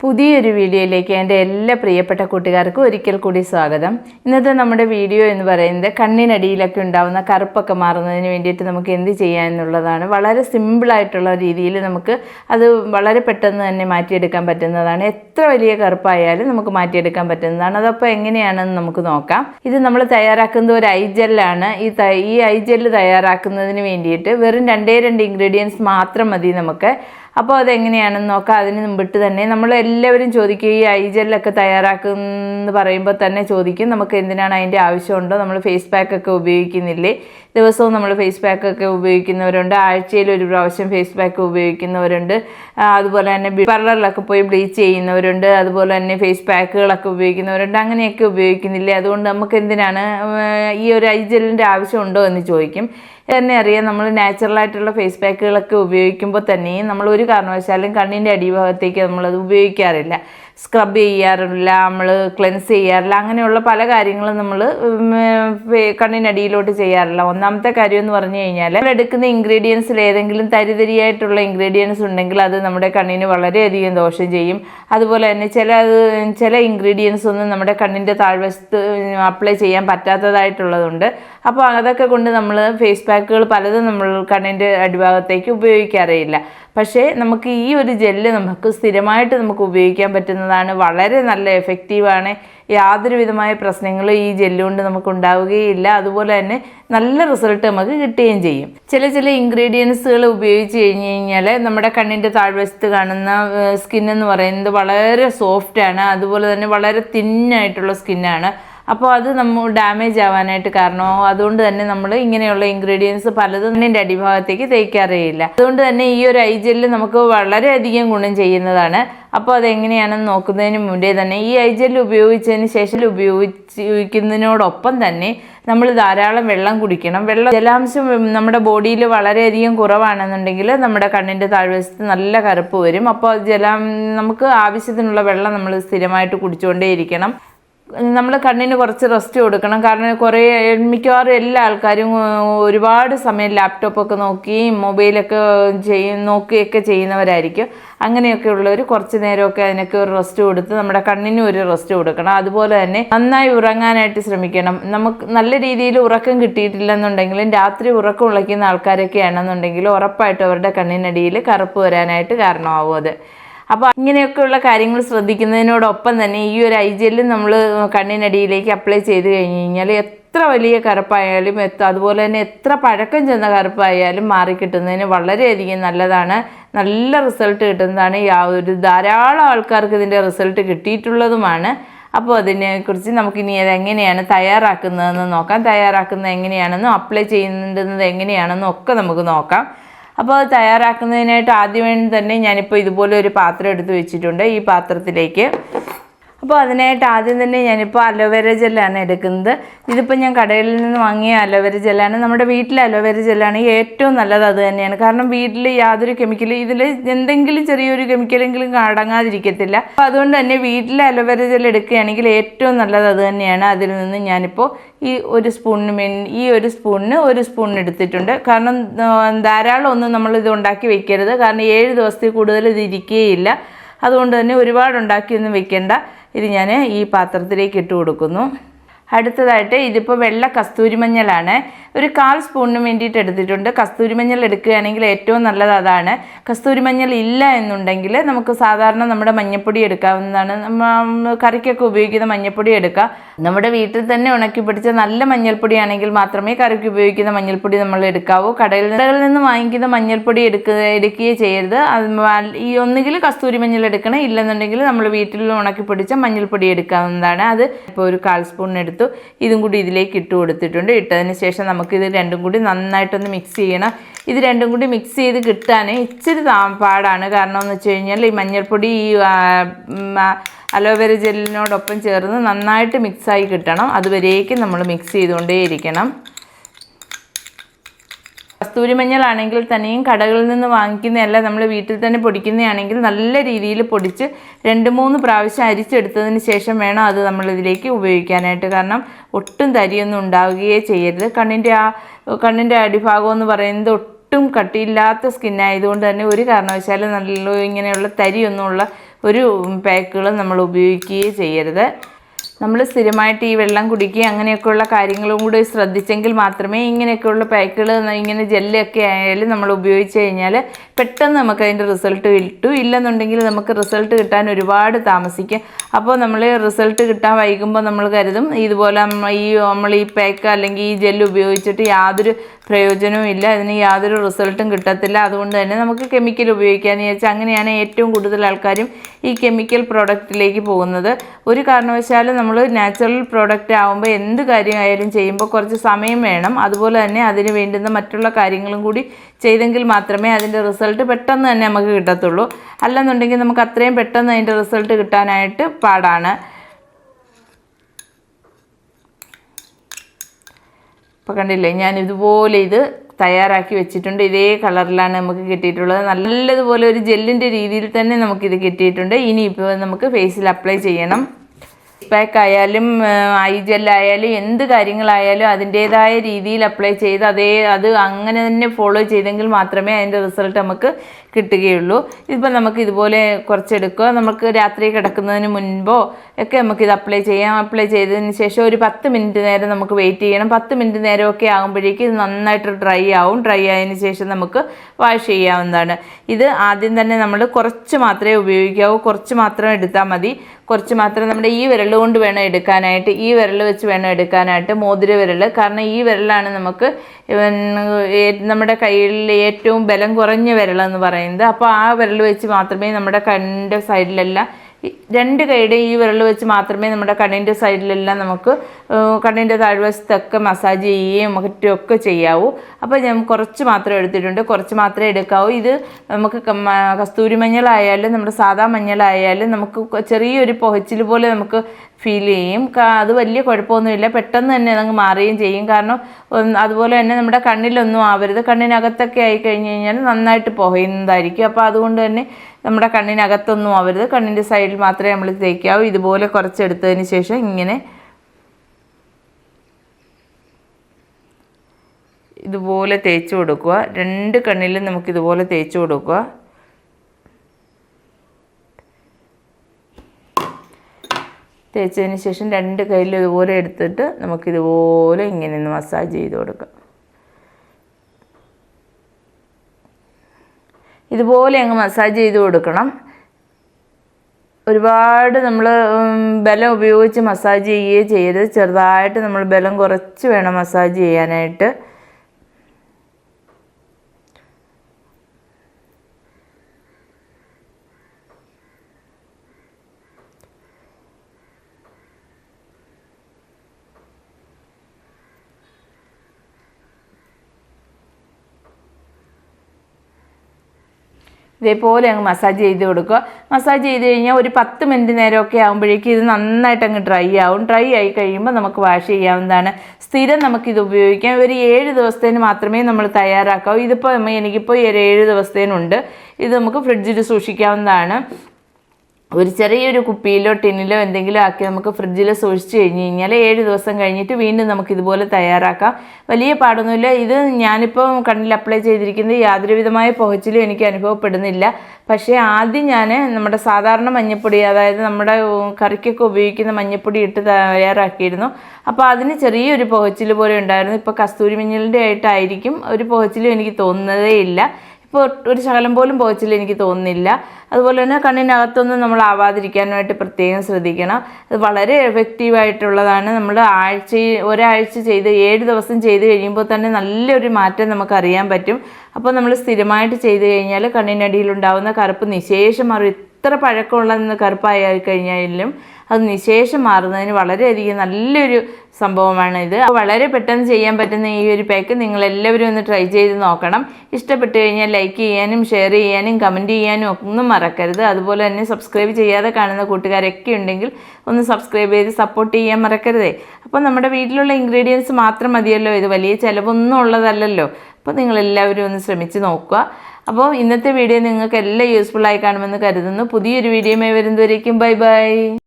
പുതിയൊരു വീഡിയോയിലേക്ക് എന്റെ എല്ലാ പ്രിയപ്പെട്ട കൂട്ടുകാർക്കും ഒരിക്കൽ കൂടി സ്വാഗതം. ഇന്നത്തെ നമ്മുടെ വീഡിയോ എന്ന് പറയുന്നത് കണ്ണിനടിയിലൊക്കെ ഉണ്ടാകുന്ന കറുപ്പൊക്കെ മാറുന്നതിന് വേണ്ടിയിട്ട് നമുക്ക് എന്ത് ചെയ്യാം എന്നുള്ളതാണ്. വളരെ സിമ്പിളായിട്ടുള്ള രീതിയിൽ നമുക്ക് അത് വളരെ പെട്ടെന്ന് തന്നെ മാറ്റിയെടുക്കാൻ പറ്റുന്നതാണ്. എത്ര വലിയ കറുപ്പായാലും നമുക്ക് മാറ്റിയെടുക്കാൻ പറ്റുന്നതാണ്. അതപ്പോൾ എങ്ങനെയാണെന്ന് നമുക്ക് നോക്കാം. ഇത് നമ്മൾ തയ്യാറാക്കുന്നത് ഒരു ഐ ജെല്ലാണ് ഈ ഈ ഐ ജെല്ല് തയ്യാറാക്കുന്നതിന് വേണ്ടിയിട്ട് വെറും രണ്ടേ രണ്ട് ഇൻഗ്രീഡിയൻസ് മാത്രം മതി നമുക്ക്. അപ്പോൾ അതെങ്ങനെയാണെന്ന് നോക്കാം. അതിന് മുമ്പിട്ട് തന്നെ നമ്മൾ എല്ലാവരും ചോദിക്കും ഈ ഐ ജെല്ലൊക്കെ തയ്യാറാക്കുമെന്ന് പറയുമ്പോൾ തന്നെ ചോദിക്കും നമുക്ക് എന്തിനാണ് അതിന്റെ ആവശ്യമുണ്ടോ? നമ്മൾ ഫേസ് പാക്കൊക്കെ ഉപയോഗിക്കുന്നില്ലേ? ദിവസവും നമ്മൾ ഫേസ് പാക്കൊക്കെ ഉപയോഗിക്കുന്നവരുണ്ട്. ആഴ്ചയിൽ ഒരു പ്രാവശ്യം ഫേസ് പാക്ക് ഉപയോഗിക്കുന്നവരുണ്ട്. അതുപോലെ തന്നെ പാർലറിലൊക്കെ പോയി ബ്ലീച്ച് ചെയ്യുന്നവരുണ്ട്. അതുപോലെ തന്നെ ഫേസ് പാക്കുകളൊക്കെ ഉപയോഗിക്കുന്നവരുണ്ട്. അങ്ങനെയൊക്കെ ഉപയോഗിക്കുന്നില്ലേ? അതുകൊണ്ട് നമുക്ക് എന്തിനാണ് ഈ ഒരു ഐ ജെല്ലിന്റെ ആവശ്യമുണ്ടോ എന്ന് ചോദിക്കും. തന്നെ അറിയാം. നമ്മൾ നാച്ചുറലായിട്ടുള്ള ഫേസ് പാക്കുകളൊക്കെ ഉപയോഗിക്കുമ്പോൾ തന്നെയും നമ്മൾ ഒരു കാരണവശാലും കണ്ണിന്റെ അടിഭാഗത്തേക്ക് നമ്മളത് ഉപയോഗിക്കാറില്ല. സ്ക്രബ് ചെയ്യാറില്ല നമ്മൾ ക്ലെൻസ് ചെയ്യാറില്ല അങ്ങനെയുള്ള പല കാര്യങ്ങളും നമ്മൾ കണ്ണിനടിയിലോട്ട് ചെയ്യാറില്ല. ഒന്നാമത്തെ കാര്യം എന്ന് പറഞ്ഞു കഴിഞ്ഞാൽ നമ്മൾ എടുക്കുന്ന ഇൻഗ്രീഡിയൻസിൽ ഏതെങ്കിലും തരിതരിയായിട്ടുള്ള ഇൻഗ്രീഡിയൻസ് ഉണ്ടെങ്കിൽ അത് നമ്മുടെ കണ്ണിന് വളരെയധികം ദോഷം ചെയ്യും. അതുപോലെ തന്നെ ചില ചില ഇൻഗ്രീഡിയൻസ് ഒന്നും നമ്മുടെ കണ്ണിന്റെ താഴ്വശത്ത് അപ്ലൈ ചെയ്യാൻ പറ്റാത്തതായിട്ടുള്ളതുണ്ട്. അപ്പോൾ അതൊക്കെ കൊണ്ട് നമ്മൾ ഫേസ് പാക്കുകൾ പലതും നമ്മൾ കണ്ണിന്റെ അടിഭാഗത്തേക്ക് ഉപയോഗിക്കാറേയില്ല പക്ഷേ നമുക്ക് ഈ ഒരു ജെല്ല് നമുക്ക് സ്ഥിരമായിട്ട് നമുക്ക് ഉപയോഗിക്കാൻ പറ്റുന്നതാണ്. വളരെ നല്ല എഫക്റ്റീവാണ് യാതൊരു വിധമായ പ്രശ്നങ്ങളും ഈ ജെല്ല് കൊണ്ട് നമുക്ക് ഉണ്ടാവുകയില്ല. അതുപോലെ തന്നെ നല്ല റിസൾട്ട് നമുക്ക് കിട്ടുകയും ചെയ്യും. ചില ചില ഇൻഗ്രീഡിയൻസുകൾ ഉപയോഗിച്ച് കഴിഞ്ഞ് കഴിഞ്ഞാൽ നമ്മുടെ കണ്ണിന്റെ താഴ്വശത്ത് കാണുന്ന സ്കിൻ എന്ന് പറയുന്നത് വളരെ സോഫ്റ്റാണ് അതുപോലെ തന്നെ വളരെ തിന്നായിട്ടുള്ള സ്കിന്നാണ് അപ്പോൾ അത് നമ്മൾ ഡാമേജ് ആവാനായിട്ട് കാരണമാവും അതുകൊണ്ട് തന്നെ നമ്മൾ ഇങ്ങനെയുള്ള ഇൻഗ്രീഡിയൻസ് പലതും കണ്ണിന്റെ അടിഭാഗത്തേക്ക് തേക്കാറേയില്ല. അതുകൊണ്ട് തന്നെ ഈ ഒരു ഐ ജെല്ല് നമുക്ക് വളരെയധികം ഗുണം ചെയ്യുന്നതാണ്. അപ്പോൾ അതെങ്ങനെയാണെന്ന് നോക്കുന്നതിന് മുന്നേ തന്നെ ഈ ഐ ജെല്ല് ഉപയോഗിച്ചതിന് ശേഷം ഉപയോഗിക്കുന്നതിനോടൊപ്പം തന്നെ നമ്മൾ ധാരാളം വെള്ളം കുടിക്കണം. വെള്ളം ജലാംശം നമ്മുടെ ബോഡിയിൽ വളരെയധികം കുറവാണെന്നുണ്ടെങ്കിൽ നമ്മുടെ കണ്ണിന്റെ താഴ്വശത്ത് നല്ല കറുപ്പ് വരും. അപ്പോൾ ജലാം നമുക്ക് ആവശ്യത്തിനുള്ള വെള്ളം നമ്മൾ സ്ഥിരമായിട്ട് കുടിച്ചുകൊണ്ടേയിരിക്കണം. നമ്മൾ കണ്ണിന് കുറച്ച് റെസ്റ്റ് കൊടുക്കണം. കാരണം കുറേ മിക്കവാറും എല്ലാ ആൾക്കാരും ഒരുപാട് സമയം ലാപ്ടോപ്പൊക്കെ നോക്കി മൊബൈലൊക്കെ ചെയ്യും നോക്കുകയൊക്കെ ചെയ്യുന്നവരായിരിക്കും. അങ്ങനെയൊക്കെ ഉള്ളവർ കുറച്ച് നേരമൊക്കെ അതിനൊക്കെ ഒരു റെസ്റ്റ് കൊടുത്ത് നമ്മുടെ കണ്ണിനും ഒരു റെസ്റ്റ് കൊടുക്കണം. അതുപോലെ തന്നെ നന്നായി ഉറങ്ങാനായിട്ട് ശ്രമിക്കണം. നമുക്ക് നല്ല രീതിയിൽ ഉറക്കം കിട്ടിയിട്ടില്ലെന്നുണ്ടെങ്കിലും രാത്രി ഉറക്കം ഉളയ്ക്കുന്ന ആൾക്കാരൊക്കെ ആണെന്നുണ്ടെങ്കിൽ ഉറപ്പായിട്ടും അവരുടെ കണ്ണിനടിയിൽ കറുപ്പ് വരാനായിട്ട് കാരണമാവും അത്. അപ്പോൾ ഇങ്ങനെയൊക്കെയുള്ള കാര്യങ്ങൾ ശ്രദ്ധിക്കുന്നതിനോടൊപ്പം തന്നെ ഈ ഒരു ഐ ജി നമ്മൾ കണ്ണിനടിയിലേക്ക് അപ്ലൈ ചെയ്ത് കഴിഞ്ഞ് കഴിഞ്ഞാൽ എത്ര വലിയ കറുപ്പായാലും എത്ര അതുപോലെ തന്നെ എത്ര പഴക്കം ചെന്ന കറുപ്പായാലും മാറിക്കിട്ടുന്നതിന് വളരെയധികം നല്ലതാണ്. നല്ല റിസൾട്ട് കിട്ടുന്നതാണ്. ഈ ഒരു ധാരാളം ആൾക്കാർക്ക് ഇതിന്റെ റിസൾട്ട് കിട്ടിയിട്ടുള്ളതുമാണ്. അപ്പോൾ അതിനെക്കുറിച്ച് നമുക്കിനി അത് എങ്ങനെയാണ് തയ്യാറാക്കുന്നതെന്ന് നോക്കാം. തയ്യാറാക്കുന്നത് എങ്ങനെയാണെന്നും അപ്ലൈ ചെയ്യുന്നത് എങ്ങനെയാണെന്നും ഒക്കെ നമുക്ക് നോക്കാം. അപ്പോൾ അത് തയ്യാറാക്കുന്നതിനായിട്ട് ആദ്യമേ തന്നെ ഞാനിപ്പോൾ ഇതുപോലെ ഒരു പാത്രം എടുത്ത് വെച്ചിട്ടുണ്ട് ഈ പാത്രത്തിലേക്ക്. അപ്പോൾ അതിനായിട്ട് ആദ്യം തന്നെ ഞാനിപ്പോൾ അലോവേര ജെല്ലാണ് എടുക്കുന്നത്. ഇതിപ്പോൾ ഞാൻ കടയിൽ നിന്ന് വാങ്ങിയ അലോവേര ജെല്ലാണ്. നമ്മുടെ വീട്ടിലെ അലോവേര ജെല്ലാണ് ഏറ്റവും നല്ലത് അത് തന്നെയാണ്. കാരണം വീട്ടിൽ യാതൊരു കെമിക്കലും ഇതിൽ എന്തെങ്കിലും ചെറിയൊരു കെമിക്കലെങ്കിലും അടങ്ങാതിരിക്കത്തില്ല. അപ്പോൾ അതുകൊണ്ട് തന്നെ വീട്ടിലെ അലോവേര ജെൽ എടുക്കുകയാണെങ്കിൽ ഏറ്റവും നല്ലത് അത് തന്നെയാണ്. അതിൽ നിന്ന് ഞാനിപ്പോൾ ഈ ഒരു സ്പൂണിന് മെൻ ഈ ഒരു സ്പൂണിന് ഒരു സ്പൂൺ എടുത്തിട്ടുണ്ട്. കാരണം ധാരാളം ഒന്നും നമ്മൾ ഇത് ഉണ്ടാക്കി വെക്കരുത്. കാരണം ഏഴ് ദിവസത്തിൽ കൂടുതൽ ഇത് ഇരിക്കുകയില്ല അതുകൊണ്ട് തന്നെ ഒരുപാട് ഉണ്ടാക്കിയൊന്നും വെക്കേണ്ട. ഇത് ഞാൻ ഈ പാത്രത്തിലേക്ക് ഇട്ട് കൊടുക്കുന്നു. അടുത്തതായിട്ട് ഇതിപ്പോൾ വെള്ള കസ്തൂരിമഞ്ഞളാണ്. ഒരു കാൽ സ്പൂണിന് വേണ്ടിയിട്ട് എടുത്തിട്ടുണ്ട്. കസ്തൂരിമഞ്ഞൾ എടുക്കുകയാണെങ്കിൽ ഏറ്റവും നല്ലത് അതാണ്. കസ്തൂരിമഞ്ഞൾ ഇല്ല എന്നുണ്ടെങ്കിൽ നമുക്ക് സാധാരണ നമ്മുടെ മഞ്ഞപ്പൊടി എടുക്കാവുന്നതാണ്. കറിക്കൊക്കെ ഉപയോഗിക്കുന്ന മഞ്ഞൾപ്പൊടി എടുക്കാം. നമ്മുടെ വീട്ടിൽ തന്നെ ഉണക്കി പിടിച്ച നല്ല മഞ്ഞൾപ്പൊടിയാണെങ്കിൽ മാത്രമേ കറിക്ക് ഉപയോഗിക്കുന്ന മഞ്ഞൾപ്പൊടി നമ്മൾ എടുക്കാവൂ. കടയിൽ നിന്ന് വാങ്ങിക്കുന്ന മഞ്ഞൾപ്പൊടി എടുക്കുക എടുക്കുകയേ ചെയ്യരുത്. ഈ ഒന്നുകിൽ കസ്തൂരി മഞ്ഞൾ എടുക്കണം ഇല്ലെന്നുണ്ടെങ്കിൽ നമ്മൾ വീട്ടിൽ ഉണക്കി പിടിച്ച മഞ്ഞൾപ്പൊടി എടുക്കാവുന്നതാണ്. അത് ഇപ്പോൾ ഒരു കാൽ സ്പൂൺ എടുത്തു. ഇതും കൂടി ഇതിലേക്ക് ഇട്ട് കൊടുത്തിട്ടുണ്ട്. ഇട്ടതിന് ശേഷം നമുക്കിത് രണ്ടും കൂടി നന്നായിട്ടൊന്ന് മിക്സ് ചെയ്യണം. ഇത് രണ്ടും കൂടി മിക്സ് ചെയ്ത് കിട്ടാൻ ഇച്ചിരി പാടാണ് കാരണം എന്ന് വെച്ച് കഴിഞ്ഞാൽ ഈ മഞ്ഞൾപ്പൊടി ഈ അലോവേര ജെല്ലിനോടൊപ്പം ചേർന്ന് നന്നായിട്ട് മിക്സായി കിട്ടണം. അതുവരേക്കും നമ്മൾ മിക്സ് ചെയ്തുകൊണ്ടേയിരിക്കണം. കസ്തൂരി മഞ്ഞളാണെങ്കിൽ തന്നെയും കടകളിൽ നിന്ന് വാങ്ങിക്കുന്നതല്ല നമ്മൾ വീട്ടിൽ തന്നെ പൊടിക്കുന്നതാണെങ്കിൽ നല്ല രീതിയിൽ പൊടിച്ച് രണ്ട് മൂന്ന് പ്രാവശ്യം അരിച്ചെടുത്തതിന് ശേഷം വേണം അത് നമ്മളിതിലേക്ക് ഉപയോഗിക്കാനായിട്ട്. കാരണം ഒട്ടും തരിയൊന്നും ഉണ്ടാവുകയേ ചെയ്യരുത്. കണ്ണിന്റെ ആ കണ്ണിന്റെ അടിഭാഗം എന്ന് പറയുന്നത് ഒട്ടും കട്ടിയില്ലാത്ത സ്കിൻ ആയതുകൊണ്ട് തന്നെ ഒരു കാരണവശാലും നല്ല ഇങ്ങനെയുള്ള തരിയൊന്നുമുള്ള ഒരു പാക്കുകളും നമ്മൾ ഉപയോഗിക്കുകയേ ചെയ്യരുത്. നമ്മൾ സ്ഥിരമായിട്ട് ഈ വെള്ളം കുടിക്കുക അങ്ങനെയൊക്കെയുള്ള കാര്യങ്ങളും കൂടി ശ്രദ്ധിച്ചെങ്കിൽ മാത്രമേ ഇങ്ങനെയൊക്കെയുള്ള പാക്കുകൾ ഇങ്ങനെ ജെല്ലൊക്കെ ആയാലും നമ്മൾ ഉപയോഗിച്ച് കഴിഞ്ഞാൽ പെട്ടെന്ന് നമുക്ക് അതിന്റെ റിസൾട്ട് കിട്ടും. ഇല്ലെന്നുണ്ടെങ്കിൽ നമുക്ക് റിസൾട്ട് കിട്ടാൻ ഒരുപാട് താമസിക്കും. അപ്പോൾ നമ്മൾ റിസൾട്ട് കിട്ടാൻ വൈകുമ്പോൾ നമ്മൾ കരുതും ഇതുപോലെ ഈ നമ്മൾ ഈ പാക്ക് അല്ലെങ്കിൽ ഈ ജെല്ല് ഉപയോഗിച്ചിട്ട് യാതൊരു പ്രയോജനവും ഇല്ല. അതിന് യാതൊരു റിസൾട്ടും കിട്ടത്തില്ല. അതുകൊണ്ട് തന്നെ നമുക്ക് കെമിക്കൽ ഉപയോഗിക്കാമെന്ന് വിചാരിച്ചാൽ അങ്ങനെയാണ് ഏറ്റവും കൂടുതൽ ആൾക്കാരും ഈ കെമിക്കൽ പ്രോഡക്റ്റിലേക്ക് പോകുന്നത്. ഒരു കാരണവശാലും നമ്മൾ നാച്ചുറൽ പ്രോഡക്റ്റ് ആകുമ്പോൾ എന്ത് കാര്യമായാലും ചെയ്യുമ്പോൾ കുറച്ച് സമയം വേണം. അതുപോലെ തന്നെ അതിന് വേണ്ടുന്ന മറ്റുള്ള കാര്യങ്ങളും കൂടി ചെയ്തെങ്കിൽ മാത്രമേ അതിന്റെ റിസൾട്ട് പെട്ടെന്ന് തന്നെ നമുക്ക് കിട്ടത്തുള്ളൂ. അല്ലെന്നുണ്ടെങ്കിൽ നമുക്ക് അത്രയും പെട്ടെന്ന് അതിന്റെ റിസൾട്ട് കിട്ടാനായിട്ട് പാടാണ്. ഇപ്പോൾ കണ്ടില്ലേ ഞാൻ ഇതുപോലെ ഇത് തയ്യാറാക്കി വെച്ചിട്ടുണ്ട്. ഇതേ കളറിലാണ് നമുക്ക് കിട്ടിയിട്ടുള്ളത്. നല്ലതുപോലെ ഒരു ജെല്ലിന്റെ രീതിയിൽ തന്നെ നമുക്കിത് കിട്ടിയിട്ടുണ്ട്. ഇനിയിപ്പോൾ നമുക്ക് ഫേസിൽ അപ്ലൈ ചെയ്യണം. പാക്ക് ആയാലും ഐ ജെല്ലായാലും എന്ത് കാര്യങ്ങളായാലും അതിന്റേതായ രീതിയിൽ അപ്ലൈ ചെയ്ത് അതേ അത് അങ്ങനെ തന്നെ ഫോളോ ചെയ്തെങ്കിൽ മാത്രമേ അതിന്റെ റിസൾട്ട് നമുക്ക് കിട്ടുകയുള്ളൂ. ഇതിപ്പോൾ നമുക്ക് ഇതുപോലെ കുറച്ചെടുക്കുക. നമുക്ക് രാത്രി കിടക്കുന്നതിന് മുൻപോ ഒക്കെ നമുക്കിത് അപ്ലൈ ചെയ്യാം. അപ്ലൈ ചെയ്തതിന് ശേഷം ഒരു പത്ത് മിനിറ്റ് നേരം നമുക്ക് വെയിറ്റ് ചെയ്യണം. പത്ത് മിനിറ്റ് നേരമൊക്കെ ആകുമ്പോഴേക്ക് ഇത് നന്നായിട്ട് ഡ്രൈ ആവും. ഡ്രൈ ആയതിന് ശേഷം നമുക്ക് വാഷ് ചെയ്യാവുന്നതാണ്. ഇത് ആദ്യം തന്നെ നമ്മൾ കുറച്ച് മാത്രമേ ഉപയോഗിക്കാവൂ. കുറച്ച് മാത്രം എടുത്താൽ മതി. കുറച്ച് മാത്രം നമ്മുടെ ഈ വിരൽ കൊണ്ട് വേണം എടുക്കാനായിട്ട് ഈ വിരൽ വെച്ച് വേണം എടുക്കാനായിട്ട് മോതിര വിരൽ. കാരണം ഈ വിരലാണ് നമുക്ക് നമ്മുടെ കയ്യിൽ ഏറ്റവും ബലം കുറഞ്ഞ വിരലെന്ന് പറയുന്നത്. അപ്പോൾ ആ വിരൽ വെച്ച് മാത്രമേ നമ്മുടെ കണ്ണിന്റെ സൈഡിലെല്ലാം രണ്ട് കൈയുടെ ഈ വിരൽ വെച്ച് മാത്രമേ നമ്മുടെ കണ്ണിന്റെ സൈഡിലെല്ലാം നമുക്ക് കണ്ണിന്റെ താഴ്വശത്തൊക്കെ മസാജ് ചെയ്യുകയും മറ്റുമൊക്കെ ചെയ്യാവൂ. അപ്പോൾ ഞാൻ കുറച്ച് മാത്രം എടുത്തിട്ടുണ്ട്. കുറച്ച് മാത്രമേ എടുക്കാവൂ. ഇത് നമുക്ക് കസ്തൂരി മഞ്ഞളായാലും നമ്മുടെ സാധാ മഞ്ഞളായാലും നമുക്ക് ചെറിയൊരു പുഹച്ചിൽ പോലെ നമുക്ക് ഫീൽ ചെയ്യും. അത് വലിയ കുഴപ്പമൊന്നുമില്ല. പെട്ടെന്ന് തന്നെ നമുക്ക് മാറുകയും ചെയ്യും. കാരണം അതുപോലെ തന്നെ നമ്മുടെ കണ്ണിലൊന്നും ആവരുത്. കണ്ണിനകത്തൊക്കെ ആയി കഴിഞ്ഞ് കഴിഞ്ഞാൽ നന്നായിട്ട് പുകയുന്നതായിരിക്കും. അപ്പോൾ അതുകൊണ്ട് തന്നെ നമ്മുടെ കണ്ണിനകത്തൊന്നും ആവരുത്. കണ്ണിന്റെ സൈഡിൽ മാത്രമേ നമ്മൾ തേക്കാവൂ. ഇതുപോലെ കുറച്ചെടുത്തതിന് ശേഷം ഇങ്ങനെ ഇതുപോലെ തേച്ച് കൊടുക്കുക. രണ്ട് കണ്ണിലും നമുക്ക് ഇതുപോലെ തേച്ച് കൊടുക്കുക. തേച്ചതിന് ശേഷം രണ്ട് കയ്യിലും ഇതുപോലെ എടുത്തിട്ട് നമുക്കിതുപോലെ ഇങ്ങനെ ഒന്ന് മസാജ് ചെയ്ത് കൊടുക്കാം. ഇതുപോലെ അങ്ങ് മസാജ് ചെയ്ത് കൊടുക്കണം. ഒരുപാട് നമ്മൾ ബലം ഉപയോഗിച്ച് മസാജ് ചെയ്യുകയോ ചെയ്യരുത്. ചെറുതായിട്ട് നമ്മൾ ബലം കുറച്ച് വേണം മസാജ് ചെയ്യാനായിട്ട്. ഇതേപോലെ അങ്ങ് മസാജ് ചെയ്ത് കൊടുക്കുക. മസാജ് ചെയ്ത് കഴിഞ്ഞാൽ ഒരു പത്ത് മിനിറ്റ് നേരമൊക്കെ ആകുമ്പോഴേക്കും ഇത് നന്നായിട്ട് അങ്ങ് ഡ്രൈ ആവും. ഡ്രൈ ആയി കഴിയുമ്പോൾ നമുക്ക് വാഷ് ചെയ്യാവുന്നതാണ്. സ്ഥിരം നമുക്കിത് ഉപയോഗിക്കാം. ഒരു ഏഴ് ദിവസത്തേന് മാത്രമേ നമ്മൾ തയ്യാറാക്കാവൂ. ഇതിപ്പോൾ എനിക്കിപ്പോൾ ഒരു ഏഴ് ദിവസത്തേനുണ്ട്. ഇത് നമുക്ക് ഫ്രിഡ്ജിൽ സൂക്ഷിക്കാവുന്നതാണ്. ഒരു ചെറിയൊരു കുപ്പിയിലോ ടിന്നിലോ എന്തെങ്കിലും ആക്കി നമുക്ക് ഫ്രിഡ്ജിൽ സൂക്ഷിച്ച് കഴിഞ്ഞ് കഴിഞ്ഞാൽ ഏഴ് ദിവസം കഴിഞ്ഞിട്ട് വീണ്ടും നമുക്ക് ഇതുപോലെ തയ്യാറാക്കാം. വലിയ പാടൊന്നുമില്ല. ഇത് ഞാനിപ്പോൾ കണ്ണിൽ അപ്ലൈ ചെയ്തിരിക്കുന്നത് യാതൊരു വിധമായ പുകച്ചിലും എനിക്ക് അനുഭവപ്പെടുന്നില്ല. പക്ഷേ ആദ്യം ഞാൻ നമ്മുടെ സാധാരണ മഞ്ഞപ്പൊടി അതായത് നമ്മുടെ കറിക്കൊക്കെ ഉപയോഗിക്കുന്ന മഞ്ഞപ്പൊടി ഇട്ട് തയ്യാറാക്കിയിരുന്നു. അപ്പോൾ അതിന് ചെറിയൊരു പുകച്ചിൽ പോലെ ഉണ്ടായിരുന്നു. ഇപ്പോൾ കസ്തൂരി മഞ്ഞളിന്റെ ആയിട്ടായിരിക്കും ഒരു പുകച്ചിലും എനിക്ക് തോന്നുന്നതേ ഇല്ല. ഇപ്പോൾ ഒരു ശകലം പോലും പോയിച്ചില്ല എനിക്ക് തോന്നുന്നില്ല. അതുപോലെ തന്നെ കണ്ണിനകത്തൊന്നും നമ്മൾ ആവാതിരിക്കാനായിട്ട് പ്രത്യേകം ശ്രദ്ധിക്കണം. അത് വളരെ എഫക്റ്റീവായിട്ടുള്ളതാണ് നമ്മൾ ആഴ്ച ഒരാഴ്ച ചെയ്ത് ഏഴ് ദിവസം ചെയ്ത് കഴിയുമ്പോൾ തന്നെ നല്ലൊരു മാറ്റം നമുക്കറിയാൻ പറ്റും. അപ്പോൾ നമ്മൾ സ്ഥിരമായിട്ട് ചെയ്ത് കഴിഞ്ഞാൽ കണ്ണിനടിയിലുണ്ടാകുന്ന കറുപ്പ് നിശേഷം മാറും എത്ര പഴക്കമുള്ള കറുപ്പായി കഴിഞ്ഞാലും അത് നിശേഷം മാറുന്നതിന് വളരെയധികം നല്ലൊരു സംഭവമാണ് ഇത്. വളരെ പെട്ടെന്ന് ചെയ്യാൻ പറ്റുന്ന ഈ ഒരു പാക്ക് നിങ്ങൾ എല്ലാവരും ഒന്ന് ട്രൈ ചെയ്ത് നോക്കണം. ഇഷ്ടപ്പെട്ടു കഴിഞ്ഞാൽ ലൈക്ക് ചെയ്യാനും ഷെയർ ചെയ്യാനും കമന്റ് ചെയ്യാനും ഒന്നും മറക്കരുത്. അതുപോലെ തന്നെ സബ്സ്ക്രൈബ് ചെയ്യാതെ കാണുന്ന കൂട്ടുകാരൊക്കെ ഉണ്ടെങ്കിൽ ഒന്ന് സബ്സ്ക്രൈബ് ചെയ്ത് സപ്പോർട്ട് ചെയ്യാൻ മറക്കരുതേ. അപ്പോൾ നമ്മുടെ വീട്ടിലുള്ള ഇൻഗ്രീഡിയൻസ് മാത്രം മതിയല്ലോ. ഇത് വലിയ ചിലവൊന്നും ഉള്ളതല്ലല്ലോ. അപ്പോൾ നിങ്ങളെല്ലാവരും ഒന്ന് ശ്രമിച്ച് നോക്കുക. അപ്പോൾ ഇന്നത്തെ വീഡിയോ നിങ്ങൾക്ക് എല്ലാം യൂസ്ഫുൾ ആയി കാണുമെന്ന് കരുതുന്നു. പുതിയൊരു വീഡിയോയുമായി വരുന്നവരേക്കും ബൈ ബൈ